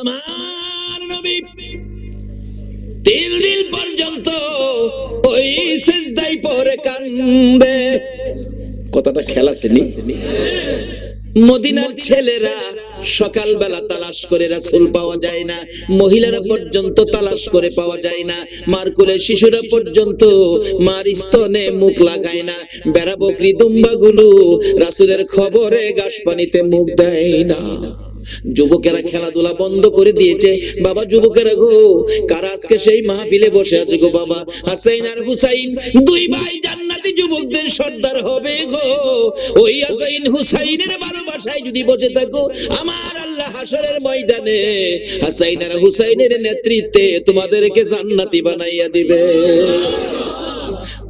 আমার নবী তিন দিন পর্যন্ত ওই সেজদাই পরে কান্দে। কথাটা খেলা ছিল। মদিনার ছেলেরা সকালবেলা তালাশ করে রাসূল পাওয়া যায় না, মহিলারা পর্যন্ত তালাশ করে পাওয়া যায় না মার কোলে শিশুরা পর্যন্ত মার স্তনে মুখ লাগায় না, বেড়া বকরি দুম্বাগুলো রাসুলের খবরে গাছ পানিতে মুখ দেয় না। যুবকেরা খেলাধুলা বন্ধ করে দিয়েছে। বাবা, যুবকেরা গো, কারা আজকে সেই মাহফিলে বসে আছে গো বাবা? হাসাইন আর হুসাইন, দুই ভাই জান্নাতি যুবকদের সর্দার হবে গো। ওই হাসাইন হুসাইনের ভালোবাসায় যদি বসে থাকো, আমার আল্লাহ হাসরের ময়দানে হাসাইন আর হুসাইনের নেতৃত্বে তোমাদেরকে জান্নাতি বানাইয়া দিবে।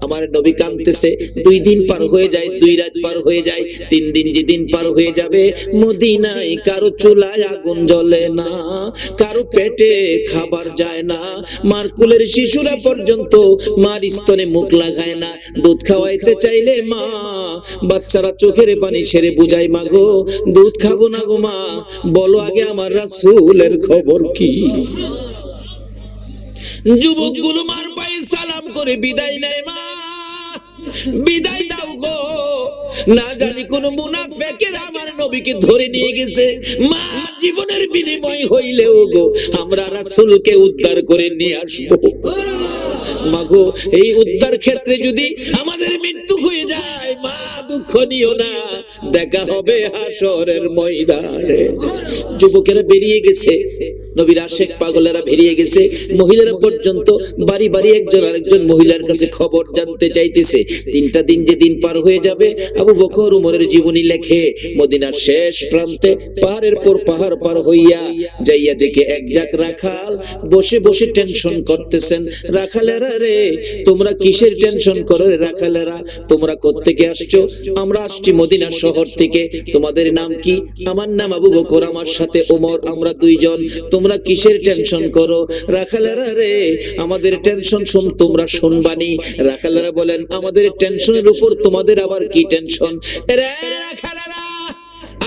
আমার নবী কাঁদতেছে, দুই দিন পার হয়ে যায়, দুই রাত পার হয়ে যায়, তিন দিন যেদিন পার হয়ে যাবে, মদিনায় কারও চুলায় আগুন জ্বলে না, কারও পেটে খাবার যায় না মার কুলের শিশুরা পর্যন্ত মার স্তনে মুখ লাগায় না, দুধ খাওয়াইতে চাইলে মা, বাচ্চারা চোখের পানি ছেড়ে বুঝাই মাগো দুধ খাব না গো মা, বলো আগে আমার রাসূলের খবর কি? যুবকগুলো মার সালাম করে বিদায় নেয় মা। বিদায় দাও গো। না জানি কোন মুনাফেকের আমার নবীকে ধরে নিয়ে গেছে। মা, জীবনের বিনিময় হইলেও গো, আমরা রাসূলকে উদ্ধার করে নিয়ে আসব। মাগো এই উদ্ধার ক্ষেত্রে যদি আমাদের মৃত্যু হয়ে যায়, মা, দুঃখ নিও না। দেখা হবে হাসরের ময়দানে। যুবকেরা বেরিয়ে গেছে। নবীর আশেক পাগলেরা বেরিয়ে গেছে। মহিলারা পর্যন্ত বাড়ি বাড়ি একজন আরেকজন মহিলার কাছে খবর জানতে চাইতেছে। তিনটা দিন যে দিন পার হয়ে যাবে, আবু বকর উমরের জীবনী লেখে, মদিনার শেষ প্রান্তে পাহাড়ের পর পাহাড় পার হইয়া যাইয়া দেখে এক জাক রাখাল বসে বসে টেনশন করতেছেন। রাখালেরা রে, তোমরা কিসের টেনশন করো রাখালেরা? তোমরা কোত্থেকে আসছো? আমরা আসছি মদিনা শহর থেকে। তোমাদের নাম কি? আমার নাম আবু বকর, আমার সাথে ওমর, আমরা দুইজন। তোমরা কিসের টেনশন করো? রাখালারা রে, আমাদের টেনশন শুন, তোমরা শুনবানি। রাখালারা বলেন, আমাদের টেনশনের উপর তোমাদের আবার কি টেনশন রাখালেরা,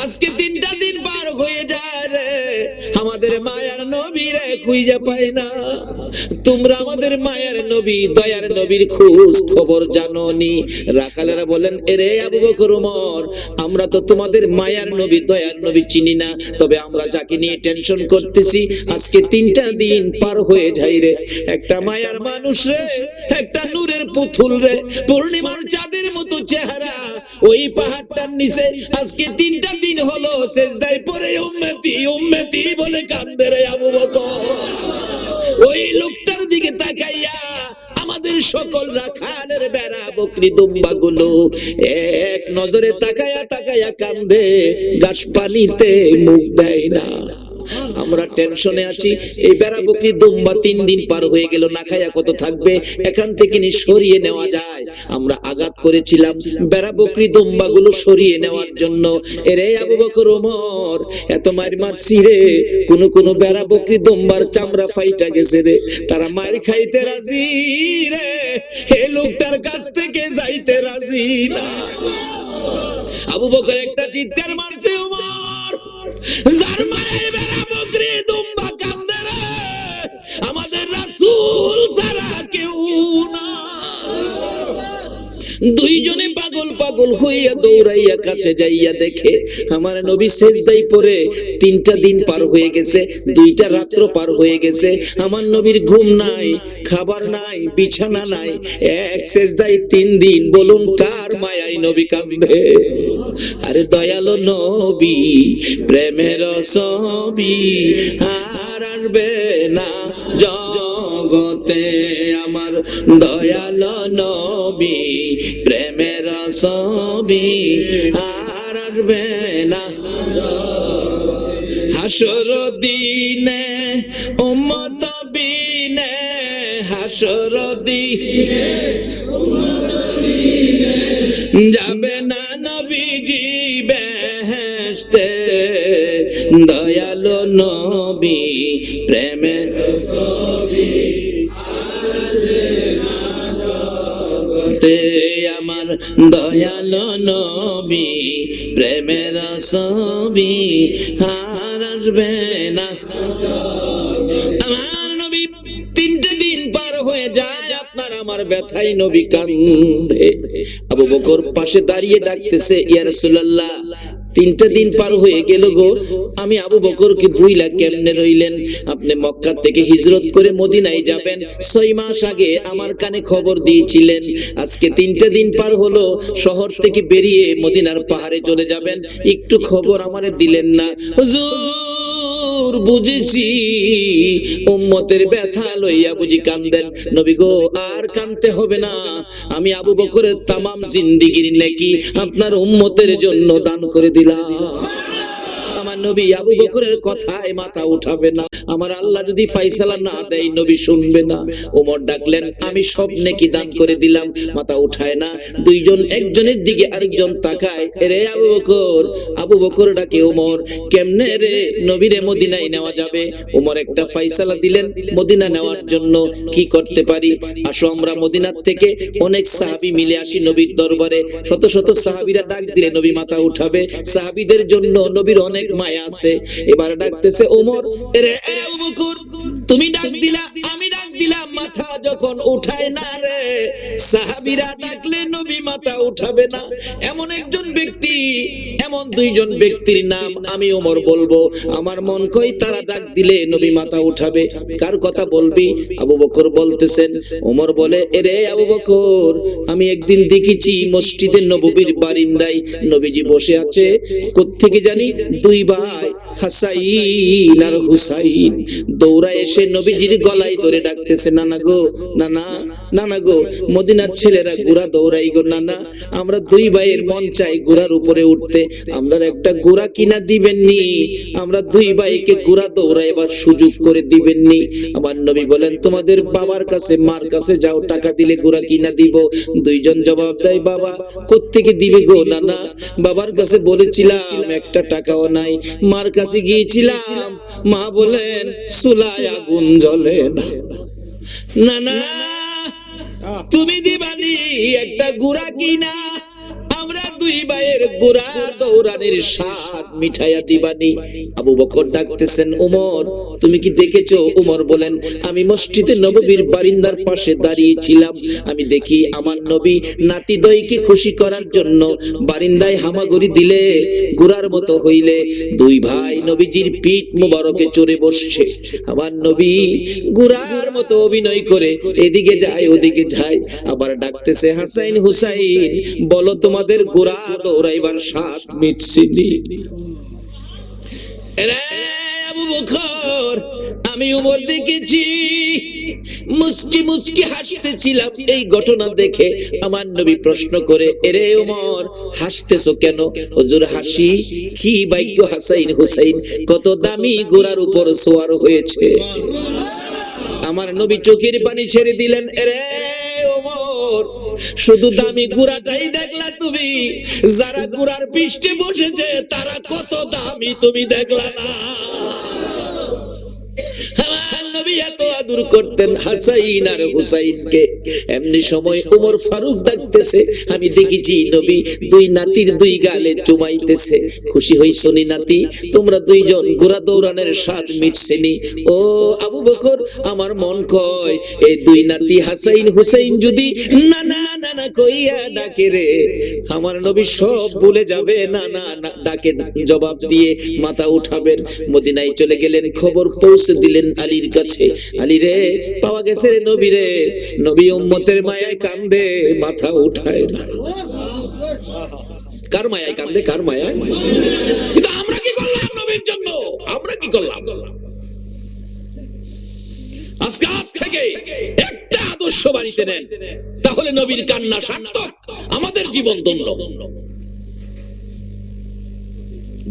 আজকে তিনটা দিন হয়ে যায় রে। আমাদের মায়ার নবী রে, খুঁজে পায় না। তোমরা আমাদের মায়ার নবী, দয়ার নবীর খোঁজ খবর জানো নি রাখালেরা বলেন, এরে আবু বকর ওমর, আমরা তো তোমাদের মায়ার নবী, দয়ার নবী চিনি না। তবে আমরা যাকে নিয়ে টেনশন করতেছি, আজকে তিনটা দিন পার হয়ে যায় রে। একটা মায়ার মানুষ রে, একটা নূরের পুতুল রে। পূর্ণিমার চাঁদের মতো চেহারা ওই পাহাড়টার নিচে আজকে তিনটা দিন হলো, সেজদায় পরে উম্মতি উম্মতি বলে কান্দে রে আবু বকর। ওই লোকটার দিকে তাকাইয়া আমাদের সকল রাখালের বেড়া, বকরি দুম্বা গুলো এক নজরে তাকায়া তাকায়া কান্দে গাছ পানিতে মুখ দেয় না। আমরা টেনশনে আছি, এই বেড়া বকরি দুম্বা তিন দিন পার হয়ে গেল, না খায়া কত থাকবে? এখান থেকে নি সরিয়ে নেওয়া যায়। আমরা আঘাত করেছিলাম বেড়া বকরি দুম্বা গুলো সরিয়ে নেওয়ার জন্য। এরে আবু বকর ওমর, এত মার মারছি রে। কোন কোন বেড়া বকরি দুম্বার চামড়া ফাইটা গেছে রে। তারা মার খাইতে রাজি রে। হে লোকটার কাছ থেকে যাইতে রাজি না। আবু বকর একটা চিৎকার মারছে, ওমর। যার মারে বেড়া বকরি দুম্বা কান্দে রে আমাদের রাসূল ছাড়া কেউ না দুইজনে পাগল পাগল হইয়া দৌড়াইয়া কাছে যাইয়া দেখে আমার নবী সেজদাই পরে তিনটা দিন পার হয়ে গেছে, দুইটা রাত্র পার হয়ে গেছে। আমার নবীর ঘুম নাই, খাবার নাই, বিছানা নাই, এক সেজদাই তিন দিন। বলুন, কার মায়াই নবী কান্দে আরে দয়ালো নবী, প্রেমের ছবি আর আসবে না জগতে। দয়াল নবী, প্রেমের আর আসবে না। হাসর দিনে, উম্মত বিনে, হাসর দিনে, যাবে না নবীজি বেহেশতে। দয়ালো নবী প্রেমের তে আমার দয়ালো নবী, প্রেমের ছবি আর আসবে না। আমার নবী তিনটে দিন পার হয়ে যায়, আপনার আমার ব্যথাই নবী কান্দে। আবু বকর পাশে দাঁড়িয়ে ডাকতেছে, ইয়া রাসূলুল্লাহ তিনটা দিন পার হয়ে গেল গো। আমি আবু বকরকে বুইলা কেমনে রইলেন? আপনি মক্কা থেকে হিজরত করে মদিনায় যাবেন। ছয় মাস আগে আমার কানে খবর দিয়েছিলেন। আজকে তিনটা দিন পার হলো, শহর থেকে বেরিয়ে মদিনার পাহাড়ে চলে যাবেন। একটু খবর আমারে দিলেন না। হুজুর! বুঝেছি। উম্মতের ব্যথা লইয়া বুঝি কান্দেন। নবী গো, আর কানতে হবে না। আমি আবু বকরের তামাম জিন্দিগির নাকি আপনার উম্মতের জন্য দান করে দিলাম। নবী আবু বকরের কথায় মাথা উঠাবে না। আমার আল্লাহ যদি ফাইসালা না দেয়, নবী শুনবে না। ওমর ডাকলেন, আমি সব নেকি দান করে দিলাম। মাথা উঠায় না। দুইজন, একজনের দিকে আরেকজন তাকায়। রে আবু বকর আবু বকর ডাকে, ওমর, কেমনে রে? নবীরে মদিনায় নেওয়া যাবে? ওমর একটা ফাইসালা দিলেন, মদিনা নেওয়ার জন্য কি করতে পারি? আসো আমরা মদিনার থেকে অনেক সাহাবি মিলে আসি নবীর দরবারে। শত শত সাহাবিরা ডাক দিলে নবী মাথা উঠাবে। সাহাবিদের জন্য নবীর অনেক মায়া আছে। এবার ডাকতেছে ওমর রে তুমি ডাক দিলা, আমি ডাক দিলাম মাথা যখন উঠায় না রে, সাহাবীরা ডাকলে নবী মাথা উঠাবে না। এমন একজন ব্যক্তি, এমন দুইজন ব্যক্তির নাম আমি ওমর বলব। আমার মন কই তারা ডাক দিলে নবী মাথা উঠাবে। কার কথা বলবি? আবু বকর বলতেছেন, ওমর বলে, এরে আবু বকর, আমি একদিন দেখেছি মসজিদে নববীর বারিন্দায় নবীজি বসে আছে, কোত্থেকে জানি? দুই ভাই হাসাইন আর হুসাইন দৌড়া এসে নবীজির গলায় ধরে ডাকতেছে, নানা গো, নানা নানা গো, মদিনার ছেলেরা গুড়া দৌড়াই গো, নানা, আমরা দুই ভাইয়ের মন চাই গুড়ার উপরে উঠতে, আমরা একটা গুড়া কিনা দিবেননি, আমরা দুই ভাইকে গুড়া দৌড়া এবার সুযোগ করে দিবেননি। আমার নবী বলেন, তোমাদের বাবার কাছে, মার কাছে যাও, টাকা দিলে গুড়া কিনা দিব। দুইজন জবাব দেয়, বাবা, কোত্থেকে দিবে গো, নানা? বাবার কাছে বলেছিলাম, একটা টাকাও নাই, মার কাছে গিয়েছিলাম। মা বলেন সুলায় আগুন জ্বলে না না তুমি দিবানি একটা গুড়া কিনা। আমরা দুই ভাইয়ের গুড়া দৌড়ানির স্বাদ মিঠাইয়া দিবানি। আবু বকর ডাকতেছেন, উমর, তুমি কি দেখেছ? উমর বলেন, আমি মসজিদে নববীর বারিন্দার পাশে দাঁড়িয়েছিলাম। আমি দেখি আমার নবী নাতি দইকে খুশি করার জন্য বারিন্দায় হামাগুড়ি দিলে, গুড়ার মতো হইলে। দুই ভাই নবীজির পিঠ মুবারকে চড়ে বসছে। আমার নবী গুড়ার মতো অভিনয় করে, এদিকে যায়, ওদিকে যায়। আবার ডাকতেছে, হাসাইন, হুসাইন, বলো তোমাদের গোড়া দৌড়াইবার স্বাদ মিটছিনি আবু আমি উমর দেখেছি। মুস্কি মুস্কি হাসতেছিলাম এই ঘটনা দেখে। আমার নবী প্রশ্ন করে, এরে উমর, হাসতেছো কেন? হুজুর হাসি? কি ভাগ্য হাসাইন হুসাইন? কত দামি গোড়ার উপর সোয়ার হয়েছে। আমার নবী চোখের পানি ছেড়ে দিলেন, এরে শুধু দামি গুড়াটাই দেখলা তুমি। যারা গুড়ার পৃষ্ঠে বসেছে, তারা কত দামি তুমি দেখলা না। আদর করতেন হাসাইন আর হুসাইনকে। এমনি সময় উমর ফারুক ডাকতেছে, আমি দেখেছি নবী দুই নাতির দুই গালে চুমাইতেছে। খুশি হই শুনি নাতি? তোমরা দুইজন ঘোড়া দৌড়ানোর স্বাদ মিটছেনি ও আবু বকর, আমার মন কয় এই দুই নাতি হাসাইন হুসাইন যদি না না না না কইয়া ডাকে রে, আমার নবী সব ভুলে যাবে। না না না, ডাকে জবাব দিয়ে মাথা উঠাবেন। মদিনায় চলে গেলেন, খবর পৌঁছে দিলেন আলীর কাছে। আলী রে, পাওয়া গেছে রে নবী রে। নবী উম্মতের মায়ায় কান্দে, মাথা উঠায় না। কার মায়ায় কান্দে, কার মায়ায়? কিন্তু আমরা কি করলাম নবীর জন্য? আমরা কি করলাম? আজকে, আজ থেকে একটা আদর্শ বাড়িতে নেন, তাহলে নবীর কান্না সার্থক, আমাদের জীবন ধন্য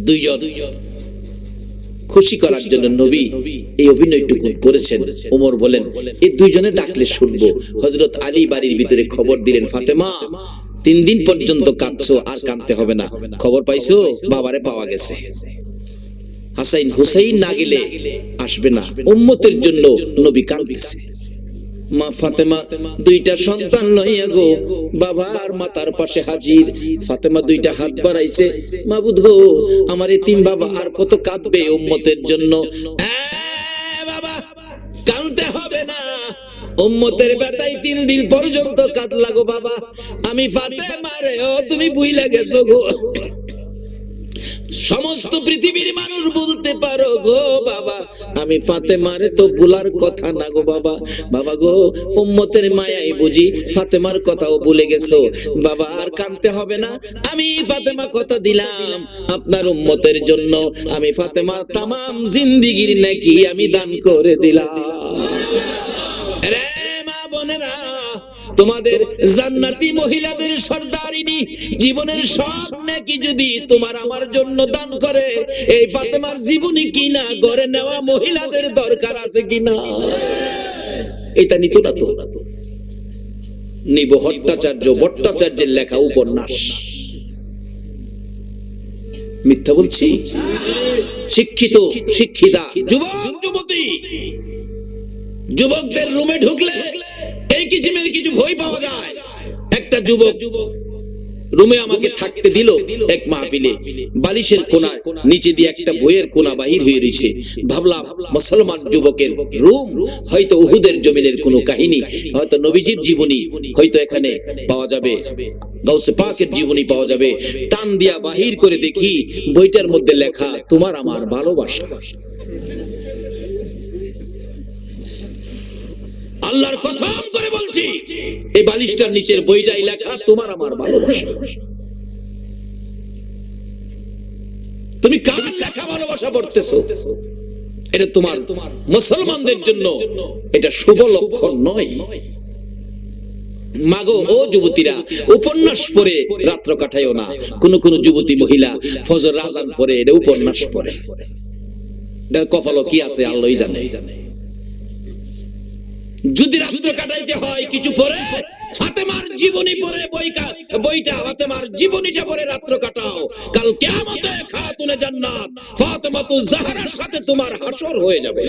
দুইজন। খুশি করার জন্য নবী এই অভিনয়টুকু করেছেন। ওমর বলেন এই দুইজনে ডাকলে শুনব। হজরত আলী বাড়ির ভিতরে খবর দিলেন, ফাতেমা, তিন দিন পর্যন্ত কাঁদছো আর কাঁদতে হবে না। খবর পাইছো? বাবারে পাওয়া গেছে। হাসাইন হুসাইন না গেলে আসবে না। উম্মতের জন্য নবী কাঁদতেছে। মা ফাতেমা দুইটা সন্তান লইয়া গো বাবা আর মাতার পাশে হাজির। ফাতেমা দুইটা হাত বাড়াইছে, মাবুদ গো, আমার এই তিন বাবা আর কত কাঁদবে উম্মতের জন্য? এ বাবা, কানতে হবে না। উম্মতের বেতাই তিন দিন পর্যন্ত কাঁদলা গো বাবা। আমি ফাতেমা রে ও তুমি বুইলা গেছো গো। সমস্ত পৃথিবীর মানুষ বলতে পারো গো বাবা। আমি ফাতেমারে তো ভুলার কথা না গো বাবা। বাবা গো, উম্মতের মায়াই বুঝি। ফাতেমার কথাও ভুলে গেছো। বাবা, আর কানতে হবে না। আমি ফাতেমা কথা দিলাম আপনার উম্মতের জন্য। আমি ফাতেমা তামাম জিন্দিগির নাকি আমি দান করে দিলাম। তোমাদের জান্নাতি মহিলাদের সর্দারিনী, জীবনের সব নাকি যদি তোমার আমার জন্য দান করে, এই ফাতেমার জীবনী কিনা গড়ে নেওয়া মহিলাদের দরকার আছে কিনা এটা নিত না তো। নিব ভট্টাচার্য ভট্টাচার্যের লেখা উপন্যাস। মিথ্যা বলছি? শিক্ষিত, শিক্ষিতা, যুবক, যুবতী। যুবকদের রুমে ঢুকলে এই কিচিমের কিছু ভয় পাওয়া যায়। একটা যুবক রুমে আমাকে থাকতে দিল এক মাহফিলে। বালিশের কোনা নিচে দিয়ে একটা বইয়ের কোনা বাহির হয়ে রয়েছে। মুসলমান যুবকের রুম, হয়তো উহুদের জমিনের কোনো কাহিনী, হয়তো নবীজির জীবনী, হয়তো এখানে পাওয়া যাবে। গাউসে পাকের জীবনী পাওয়া যাবে। টান দিয়া বাহির করে দেখি বইটার মধ্যে লেখা, তোমার আমার ভালোবাসা। আল্লাহর কসম করে বলছি, এই বালিশটার নিচের বইটাই লেখা তোমার আমার ভালোবাসা। তুমি কার লেখা ভালোবাসা পড়তেছো? এটা তোমার তোমার মুসলমানদের জন্য এটা শুভ লক্ষণ নয়। মাগো, ও যুবতীরা, উপন্যাস পড়ে রাত্র কাটাইও না। কোন কোন যুবতী মহিলা ফজর রাজান পরে এটা উপন্যাস পড়ে। এটার কপালও কি আছে, আল্লাহই জানে। যদি রাত্র কাটাইতে হয় কিছু পরে, ফাতেমার জীবনী পরে বইকা, বইটা ফাতেমার জীবনীটা পরে রাত্র কাটাও। কাল কিয়ামতে খাতুনে জান্নাত সাথে তোমার হাসর হয়ে যাবে।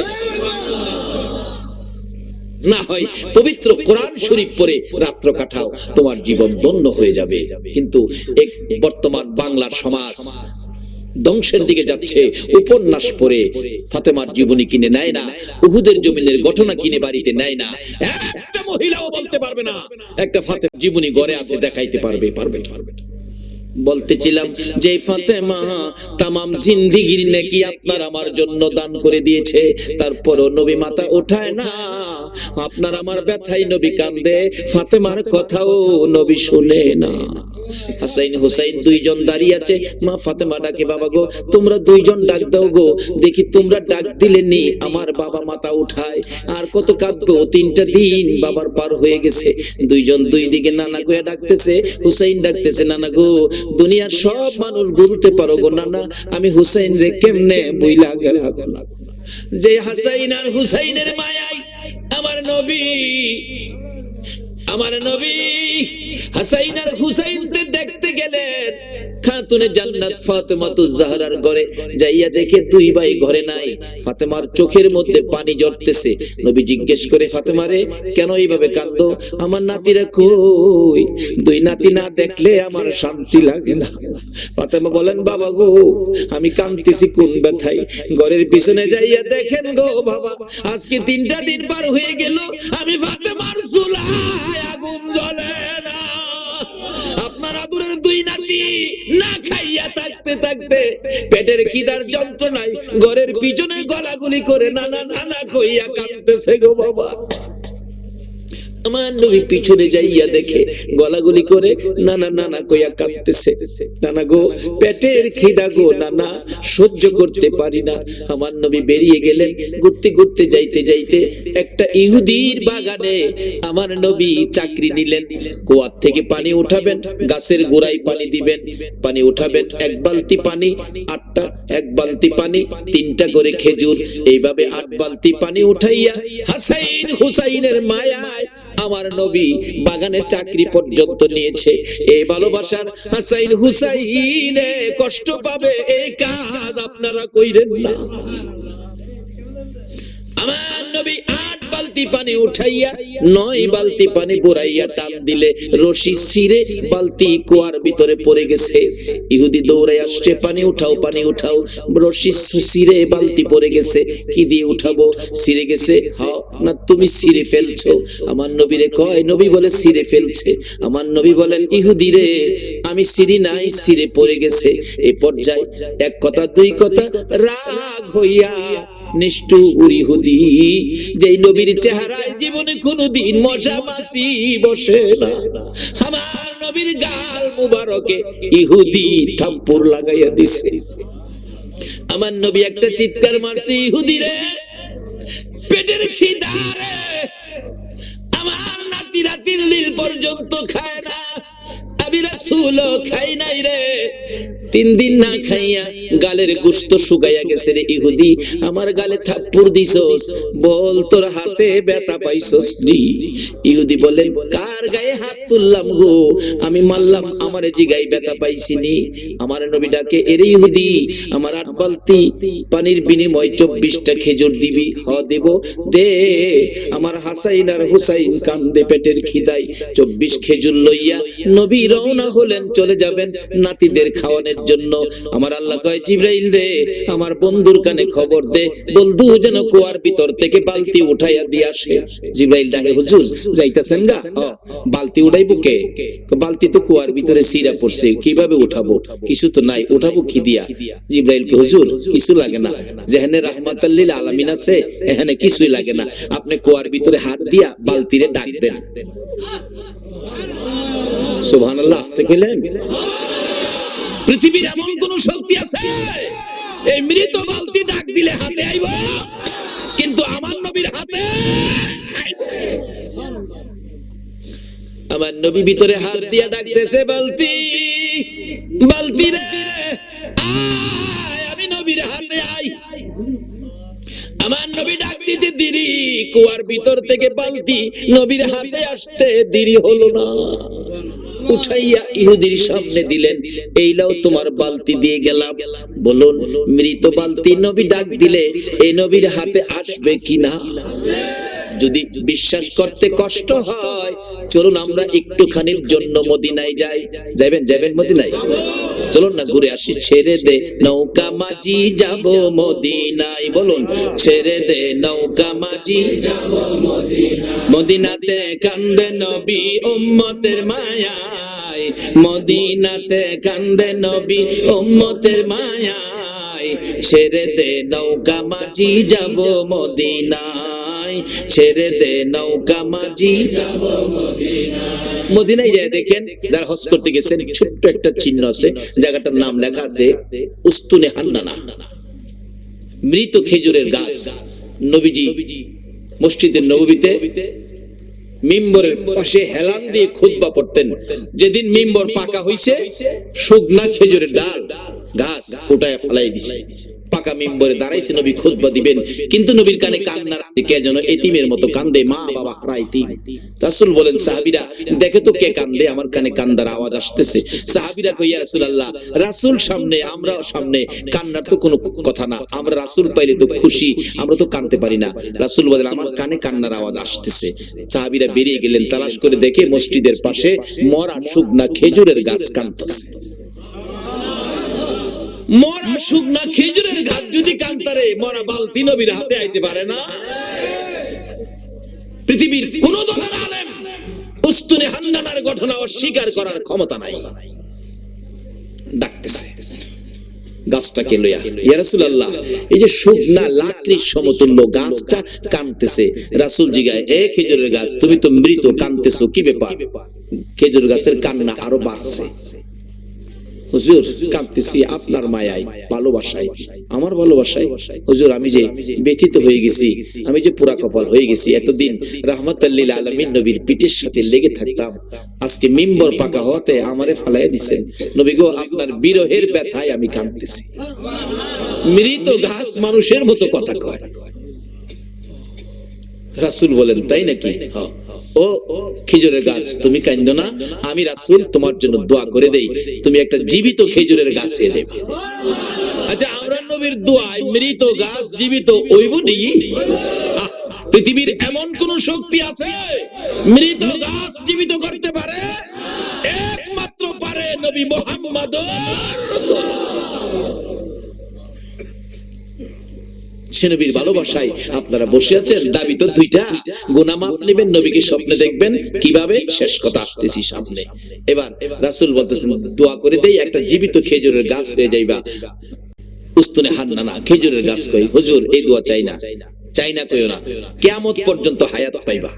না হয় পবিত্র কোরআন শরীফ পরে রাত্র কাটাও, তোমার জীবন ধন্য হয়ে যাবে। কিন্তু এক বর্তমান বাংলার সমাজ ধ্বংসের দিকে যাচ্ছে, উপন্যাস পড়ে। ফাতেমার জীবনী কিনে নেয় না, উহুদের জমিনের ঘটনা কিনে বাড়িতে নেয় না। একটা মহিলাও বলতে পারবে না। একটা ফাতেমার জীবনী গড়ে আছে, দেখাইতে পারবে পারবে পারবে বলতেছিলাম, যে ফাতেমা, তামাম জিন্দিগির নাকি আপনার আমার জন্য দান করে দিয়েছে। তারপরও নবী মাতা ওঠায় না। আপনার আমার ব্যথাই নবী কান্দে ফাতেমার কথাও নবী শুনে না। হাসাইন হুসাইন দুইজন দাঁড়িয়ে আছে। মা ফাতেমা ডাকে, বাবা গো, তোমরা দুইজন ডাক দাও গো। দেখি তোমরা ডাক দিলে নি, আমার বাবা উঠায়। আর কত তিনটা দিন বাবার পার হয়ে গেছে। দুইজন দুই দিকে নানা ডাকতেছে, হুসাইন ডাকতেছে, নানা গো, দুনিয়ার সব মানুষ বলতে পারো গো, নানা, আমি হুসাইন রে কেমনে বইলা যে হাসাইন আর হুসাইনের মায়াই আমার নবী আমার নবী হাসাইন আর হুসাইন দেখতে গেলেন, খাতুনে জান্নাত জাহরার ঘরে যাইয়া দেখে দুই ভাই ঘরে নাই। ফাতেমার চোখের মধ্যে পানি নবী জিজ্ঞেস করে কেন এইভাবে আমার নাতিরা কই? দুই নাতি না দেখলে আমার শান্তি লাগে না। ফাতেমা বলেন, বাবা গো, আমি কাঁদতেছি কোন ঘরের পিছনে যাইয়া দেখেন গো বাবা, আজকে তিনটা দিন পার হয়ে গেল, আমি ফাতেমার আগুন জ্বলে আপনার আদুরের দুই নাতি না খাইয়া থাকতে থাকতে পেটের কিদার যন্ত্রণায় ঘরের পিছনে গলাগুলি করে নানা নানা কইয়া কাঁদতেছে গো বাবা। আমার নবী পিছনে যাইয়া দেখে, গলাগুলি করে নানা নানা কইয়া কাঁদতেছে। নানা গো, পেটের খিদা গো, নানা, সহ্য করতে পারি না। আমার নবী বেরিয়ে গেলেন, ঘুরতে ঘুরতে যাইতে যাইতে একটা ইহুদির বাগানে আমার নবী চাকরি নিলেন। কুয়ার থেকে পানি উঠাবেন, গাছের গোড়ায় পানি দিবেন। পানি উঠাবেন, এক বালতি পানি, আটটা, এক বালতি পানি, তিনটা করে খেজুর। এইভাবে আট বালতি পানি উঠাইয়া হাসাইন হুসাইনের মায়ায় আমার নবী বাগানে চাকরি পর্যন্ত নিয়েছে। এই ভালোবাসার হাসাইন হুসাইনে কষ্ট পাবে এই কাজ আপনারা কইরেন না। আমার নবী বালতি পানি উঠাইয়া, নয় বালতি পানি বুড়াইয়া টান দিলে রশি সিরে বালতি কুয়ার ভিতরে পড়ে গেছে। ইহুদি দৌড়ে আসছে, পানি উঠাও পানি উঠাও। রশি সিরে বালতি পড়ে গেছে, কি দিয়ে উঠাবো? সিরে গেছে? না তুমি সিরে ফেলছো। আমার নবীরে কয়, নবী বলে সিরে ফেলছে। আমার নবী বলেন, ইহুদি রে, আমি সিরি নাই সিরে পড়ে গেছে। এই পর্যায়ে এক কথা, দুই কথা, রাগ হইয়া নিষ্ঠুর ইহুদি নবীর চেহারায় জীবনে মশা বসে না। আমার নবীর গাল মুবারকে ইহুদি লাগাইয়া দিছে। আমার নবী একটা চিৎকার মারছে, ইহুদি রে, পেটের খিদা রে। আমার নাতিরা তিন দিন পর্যন্ত খায় না। আমি রাসূল খাই নাই রে। তিন দিন না খাইয়া গালের গুস্ত শুকাইয়া গেছে রে ইহুদি। আমার গালে থাপ্পড় দিছস। বল, তোর হাতে ব্যথা পাইছস নি? ইহুদি বলেন কার গায়ে হাত তুললাম গো? আমি মারলাম, আমার জিগাই ব্যথা পাইছিনি আমার নবী ডাকে, এরে ইহুদি, আমার আট বালতি পানির বিনিময় চব্বিশটা খেজুর দিবি, হ, দেব। দে। আমার হাসাইন আর হুসাইন কান্দে পেটের খিদাই চব্বিশ খেজুর লইয়া নবী রওনা হলেন, চলে যাবেন নাতিদের খাওয়ানোর জন্য আমার আল্লাহ কয়, জিব্রাইল রে আমার বন্ধুর কানে খবর দে, বন্ধু যেন কুয়ার ভিতর থেকে বালতি উঠাইয়া দিয়ে আসে। জিব্রাইল ডাকে, হুজুর, যাইতাছেন গা? বালতি উঠাইবো কে? বালতি তো কুয়ার ভিতরে সিরা পড়ছে, কীভাবে উঠাবো? কিছু তো নাই, উঠাবো কি দিয়া? জিব্রাইল কে হুজুর, কিছু লাগে না যেখানে রাহমাতাল্লিল আলামিন আছে এখানে কিছুই লাগে না, আপনি কুয়ার ভিতরে হাত দিয়া বালতিরে ডাক দেন। সুবহানাল্লাহ, আসতে গেলেন? পৃথিবীর এমন কোন শক্তি আছে? এই মৃত বালতি ডাক দিলে হাতে আইব। কিন্তু আমার নবীর হাতে আমার নবী ভিতরে হাত দিয়া ডাকতেছে, বালতি বালতি রে আমি নবীর হাতে আই। আমার নবী ডাক দিতে দেরি, কুয়ার ভিতর থেকে বালতি নবীর হাতে আসতে দেরি হলো না। উঠাইয়া ইহুদির সামনে দিলেন, এইলাও তোমার বালতি দিয়ে গেলাম। বলুন, মৃত বালতি নবী ডাক দিলে এই নবীর হাতে আসবে কিনা? যদি বিশ্বাস করতে কষ্ট হয়, চলুন আমরা একটুখানির জন্য মদিনায় যাই। যাবেন যাবেন মদিনায়? চলুন না ঘুরে আসি, ছেড়ে দে নৌকা মাঝি, যাব মদিনায়। বলুন, ছেড়ে দে নৌকা মাঝি, মদিনাতে কান্দে নবী উম্মতের মায়ায়। মদিনাতে কান্দে নবী উম্মতের মায়ায়। ছেড়ে দে নৌকা মাঝি, যাব মদিনায়। ছেড়ে দে নৌকা মাঝি। মদিনায় যায় দেখেন করতে গেছেন, ছোট্ট একটা চিহ্ন আছে, জায়গাটার নাম লেখা আছে, উস্তুনে হান্নানা। মৃত খেজুরের গাছ, নবীজি মসজিদের নবীতে মিম্বরের পাশে হেলান দিয়ে খুতবা পড়তেন। যেদিন মিম্বর পাকা হইছে, শুকনা খেজুরের ডাল গাছ উঠায় ফেলাই দিছে। পাকা মিম্বরে দাঁড়াইছে, নবী খুতবা দিবেন। কিন্তু নবীর কানে কান্নার কে যেন এতিমের মতো কান্দে, মা বাবা হারাইতি রাসূল বলেন, সাহাবীরা, দেখে তো কে কান্দে, আমার কানে কান্দার আওয়াজ আসতেছে। সাহাবীরা কইয়া রাসূলুল্লাহ, রাসূল সামনে আমরা সামনে, কান্নার তো কোনো কথা না। আমরা রাসূল পাইলে তো খুশি, আমরা তো কানতে পারি না। রাসূল বলেন, আমার কানে কান্নার আওয়াজ আসতেছে। সাহাবীরা বেরিয়ে গেলেন, তালাশ করে দেখে মসজিদের পাশে মরা শুকনা খেজুরের গাছ কানতেছে। মরা শুকনা খেজুরের যদি কান্তারে, মরা বালতি নবীর হাতে আইতে পারে না? পৃথিবীর কোন দলের আলেম উস্তুনে হান্নানার ঘটনা অস্বীকার করার ক্ষমতা নাই। ডাকতেছে। গাছটাকে লইয়া, ইয়া এই যে শুকনা লাকড়ির সমতুল্য গাছটা কানতেছে, রাসূল জিগায়, এ খেজুরের গাছ, তুমি তো মৃত, কানতেছো, কি ব্যাপার? খেজুর গাছের কান্না আরও বাড়ছে। হুজুর, কাঁদতেছি আপনার মায়ায়, ভালোবাসায়। আমার ভালোবাসায়। হুজুর, আমি যে ব্যথিত হয়ে গেছি, আমি যে পুরা কপাল হয়ে গেছি, এতদিন রহমতাল্লিল আলমিন নবীর পিঠের সাথে লেগে থাকতাম। আজকে মিম্বর পাকা হওয়াতে আমারে ফালাই দিছেন নবী গো, আপনার বিরহের ব্যথায় আমি কাঁদতেছি। মৃত ঘাস মানুষের মতো কথা কয়। রাসূল বলেন, তাই নাকি? হ্যাঁ। ও খেজুরের গাছ, তুমি কান্দ না, আমি রাসুল তোমার জন্য দোয়া করে দেই, তুমি একটা জীবিত খেজুরের গাছ হয়ে যাবে। আচ্ছা আমরা নবীর দোয়ায় মৃত গাছ জীবিত হইব নি? পৃথিবীর এমন কোন শক্তি আছে মৃত গাছ জীবিত করতে পারে? একমাত্র পারে নবী মোহাম্মদ সে নবীর ভালোবাসায় আপনারা বসে আছেন। দাবি তো দুইটা। গুনা মাফ নেবেন, নবীকে স্বপ্নে দেখবেন। কীভাবে? শেষ কথা, আসতেছি সামনে। এবার রাসূল বলতেছেন, দোয়া করে দেই, একটা জীবিত খেজুরের গাছ হয়ে যাইবা। উস্তুনে, হান, না খেজুরের গাছ কই? হুজুর, এই দোয়া চাই না। চাই না কইও না। কিয়ামত পর্যন্ত হায়াত পাইবা।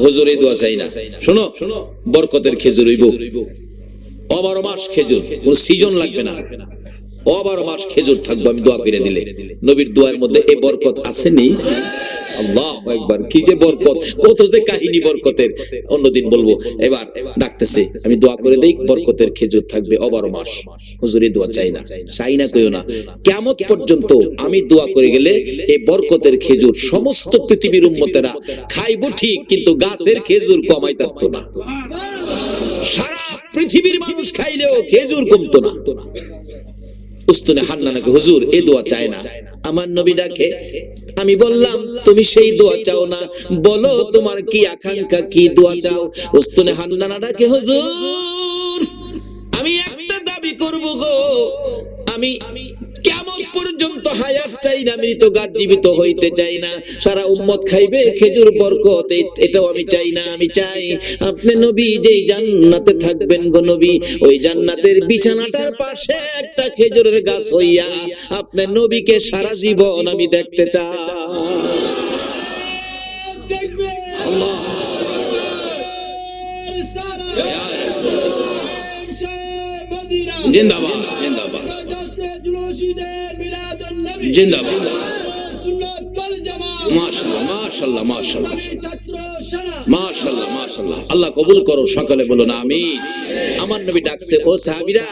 হুজুর, এই দোয়া চাই না। শোনো, বরকতের খেজুর হইব। অবারো মাস খেজুর, কোন সিজন লাগবে না। অবারো মাস খেজুর থাকব, আমি দোয়া করে দিলে। নবীর দোয়ার মধ্যে এই বরকত আসেনি? বলব, এবার আমি দোয়া করে চাই না না কেমন পর্যন্ত আমি দোয়া করে গেলে এই বরকতের খেজুর সমস্ত পৃথিবীর উম্মতেরা খাইবো ঠিক, কিন্তু গাছের খেজুর কমাই থাকতো না। সারা পৃথিবীর মানুষ খাইলেও খেজুর কমতো না। উস্তুনে হান্নানাকে হুজুর, এ দোয়া চায় না। আমার নবী ডাকে, আমি বললাম, তুমি সেই দোয়া চাও না। বলো, তোমার কি আকাঙ্ক্ষা? কি দোয়া চাও? উস্তুনে হান্নানা ডাকে, হুজুর, আমি একটা দাবি করব গো। আমি হায়াত চাই না মৃত গাছ জীবিত হইতে চাই না। সারা উম্মত খাইবে খেজুর বরকত এটাও আমি চাই না আমি চাই। আপনি নবী যেই জান্নাতে থাকবেন গো নবী ওই জান্নাতের বিছানাটার পাশে একটা খেজুরের গাছ হইয়া আপনার নবীকে সারা জীবন আমি দেখতে চাই। জিন্দাবাদ। জিন্দাবাদ। জিন্দাবাদ। আল্লাহ কবুল করো সকলে বলুন আমিন। আমার নবী ডাকছে ও সাহাবীরা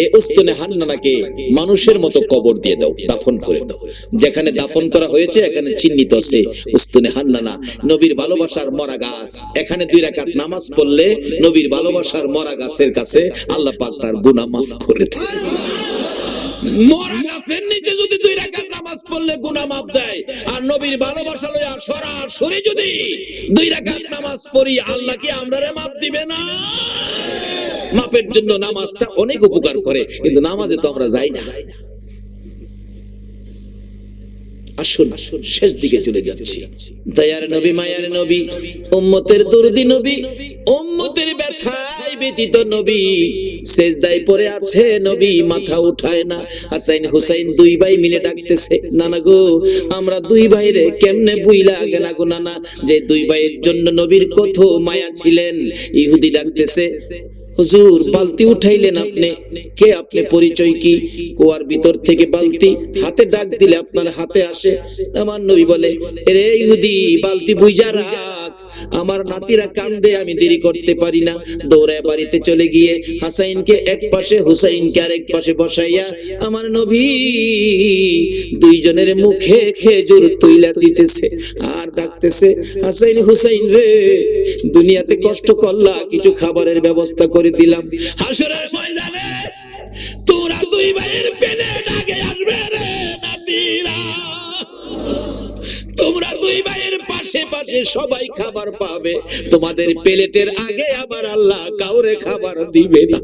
এই উস্তুনে হান্নানাকে মানুষের মতো কবর দিয়ে দাও দাফন করে দাও। যেখানে দাফন করা হয়েছে এখানে চিহ্নিত আছে উস্তুনে হান্নানা নবীর ভালোবাসার মরা গাছ। এখানে দুই রাকাত নামাজ পড়লে নবীর ভালোবাসার মরা গাছের কাছে আল্লাহ পাক তার গুনাহ মাফ করে দেয় মরা গাছের নিচে যদি দুই নামাজ পড়লে মাফ দেয়। আর নবীর ভালোবাসা লইয়া যদি দুই নামাজ পড়ি, আল্লাহ কি আমরারে মাফ দিবে না? মাপের জন্য নামাজটা অনেক উপকার করে, কিন্তু নামাজে তো আমরা যাই না। আসুন শেষ দিকে চলে যাচ্ছি। দয়ার নবী, মায়ার নবী, উম্মতের দুর্দি নবী ব্যতীত নবী, সেজদায় পড়ে আছে নবী, মাথা উঠায় না। হাসাইন হুসাইন দুই ভাই মিলে ডাকতেছে, নানা গো, আমরা দুই ভাইরে কেমনে বুইলা না গো নানা? যে দুই ভাইয়ের জন্য নবীর কত মায়া ছিলেন। ইহুদি ডাকতেছে, হুজুর, বালতি উঠাইলেন আপনি। কে আপনি, পরিচয় কি? কুয়ার ভিতর থেকে বালতি হাতে ডাক দিলে আপনার হাতে আসে। আমার নবী বলে রে ইহুদি, বালতি বুঝা রাখ। আমার নাতিরা কান্দে, আমি দেরি করতে পারি না। দৌড়ায় বাড়িতে চলে গিয়ে হাসাইনকে এক পাশে, হুসাইনকে আরেক পাশে বসাইয়া আমার নবী দুইজনের মুখে খেজুর তুইলা দিতেছে আর ডাকতেছে, হাসাইন, হুসাইন রে, দুনিয়াতে কষ্ট করলা, কিছু খাবারের ব্যবস্থা করে দিলাম। হাসরের ময়দানে সবাই খাবার পাবে। তোমাদের প্লেটের আগে আবার আল্লাহ কাউরে খাবার দিবে না।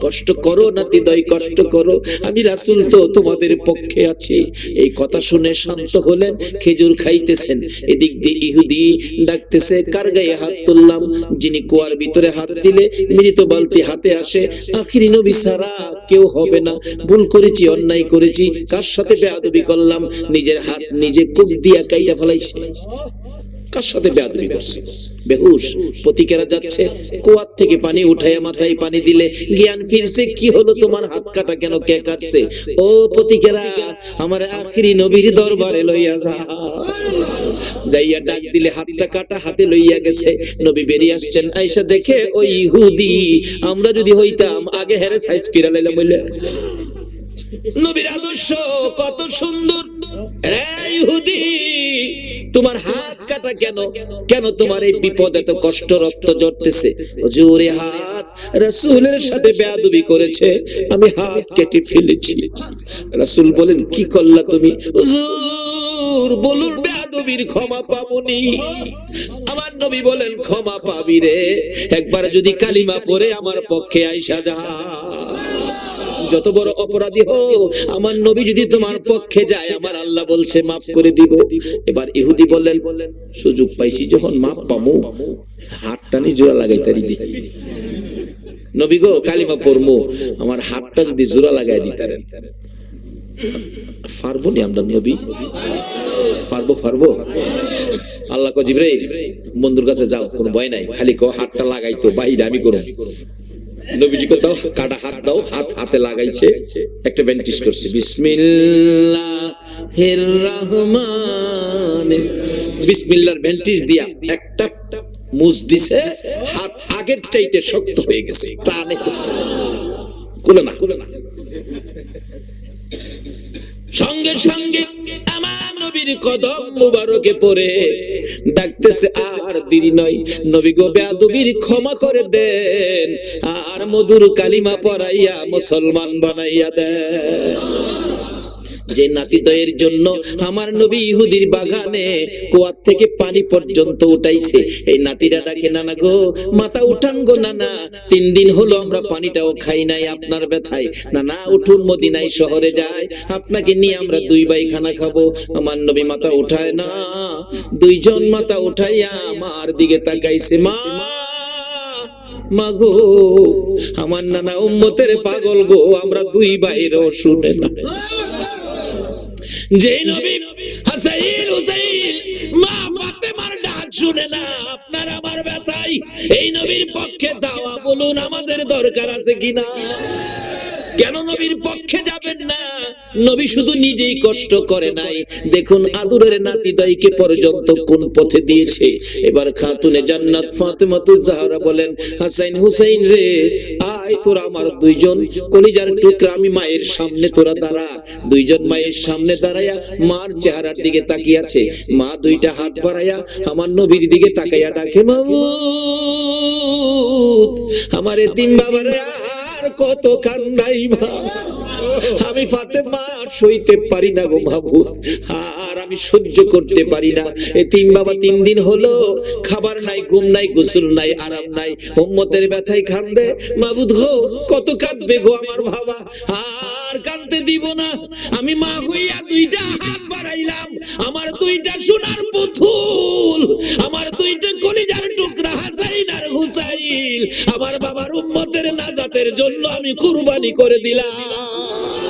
কষ্ট করো নাতি দয় কষ্ট করো। আমি রাসূল তো তোমাদের পক্ষে আছি। এই কথা শুনে শান্ত হলেন, খেজুর খাইতেছেন। এদিক দিয়ে ইহুদি ডাকতেছে, কার গায়ে হাত তুললাম? যিনি কুয়ার ভিতরে হাত দিলে মৃত বালতি হাতে আসে, আখিরি নবী সারা কেউ হবে না। ভুল করেছি, অন্যায় করেছি। কার সাথে বেয়াদবি করলাম? নিজের হাত নিজে কুক দিয়া কাইটা ফেলাইছে। কার সাথে বেয়াদবি করছে। বেহুশ যাচ্ছে থেকে পানি মাথায় পানি দিলে জ্ঞান ফিরছে, কি হলো তোমার হাত কাটা কেন, কে কাটছে? ও আমার আখিরি নবীর দরবারে লইয়া যা। যাইয়া ডাক দিলে হাতটা কাটা, হাতে লইয়া গেছে। নবী বেরিয়ে আসছেন আইসা দেখে ওই ইহুদি, আমরা যদি হইতাম, আগে হেরে সাইজ কিরা লাইলাম বলে নবীর আদর্শ কত সুন্দর। রে ইহুদি, তোমার হাত কাটা কেন? কেন তোমার এই বিপদ এত কষ্ট, রক্ত জড়তেছে হাত, রাসূলের সাথে বেয়াদবি করেছে, আমি হাত কেটে ফেলেছি। রাসূল বলেন, কি করলা তুমি? হুজুর বলুন, বেয়াদবির ক্ষমা পাবনি। আমার নবী বলেন, ক্ষমা পাবি রে। একবার যদি কালিমা পড়ে আমার পক্ষে আইসা যা। যত বড় অপরাধী হো আমার নবী যদি তোমার পক্ষে যায়, আমার আল্লাহ বলছে, মাফ করে দিব। এবার ইহুদি বললেন, সুযোগ পাইছি যখন, মাফ পামু। হাতটা নি জোড়া লাগাই তারি দি। নবী গো, কালিমা পড়মু। আমার হাতটা যদি জোড়া লাগাই দিতারেন পারব নি আমরা নবী? পারব পারব? আল্লাহ কো জিব্রাইল, বন্ধুর কাছে যাও, কোনো ভয় নাই। খালি কো হাতটা লাগাইতো বাইরে আমি করব। নবীজিকে দাও কাটা হাত দাও, হাত হাতে লাগাইছে, একটা ব্যান্টিস করছে। রহমান। দিয়া একটা মুজ দিছে, হাত আগের চাইতে শক্ত হয়ে গেছে। না না। সঙ্গে সঙ্গে নবীর কদম মুবারকে পড়ে ডাকতেছে, আর দেরি নয়, নবী গো বেয়াদবির ক্ষমা করে দেন, আর মধুর কালিমা পড়াইয়া মুসলমান বানাইয়া দেন। যে নাতিদয়ের জন্য আমার নবী ইহুদির বাগানে কুয়ার থেকে পানি পর্যন্ত উঠাইছে। এই নাতিরা ডাকে, নানা গো, মাথা উঠান গো, নানা। তিন দিন হলো আমরা পানিটাও খাই নাই আপনার ব্যথায়। নানা, উঠুন মদিনায় শহরে যায় আপনাকে নিয়ে আমরা দুই ভাই খানা খাব। আমার নবী মাথা উঠায় না। দুইজন মাথা উঠাইয়া আমার দিকে তাকাইছে, মা মাগো আমার নানা উম্মতের পাগল গো, আমরা দুই ভাইরও শুনে না যে নবী মা ফাতেমার ডাক শুনে না, আপনার আমার ব্যথাই। এই নবীর পক্ষে যাওয়া বলুন আমাদের দরকার আছে কিনা? কেন নবীর পক্ষে যাবেন না? নবী শুধু নিজেই কষ্ট করে নাই। দেখুন আদুরের নাতি দাইকে পর্যন্ত কোন পথে দিয়েছে। এবার খাতুনে জান্নাত ফাতেমাতু জাহরা বলেন, হাসাইন হুসাইন রে আয় তোরা আমার দুইজন কলিজার টুকরা, আমি মায়ের সামনে তোরা দাঁড়া। দুইজন মায়ের সামনে দাঁড়ায়া মার চেহারার দিকে তাকিয়াছে। মা দুইটা হাত বাড়াইয়া আমার নবীর দিকে তাকাইয়া ডাকে মামু আমার এতিম বাবারে আর কত কান্দাই মা আমি ফাতেমা সইতে পারি না গো মাহবুব। আর আমি সহ্য করতে পারি না। এ তিন বাবা তিন দিন হলো, খাবার নাই, ঘুম নাই, গোসল নাই, আরাম নাই, উম্মতের ব্যথায় কান্দে। মাবুদ গো, কত কাঁদবে গো আমার বাবা। আর কাঁদতে দিব না। আমি মা হইয়া দুইটা হাত বাড়াইলাম। আমার দুইটা সোনার পুতুল, আমার দুইটা কলিজার টুকরা হাসাইন আর হুসাইন। আমার বাবার উম্মতের নাজাতের জন্য আমি কুরবানি করে দিলাম।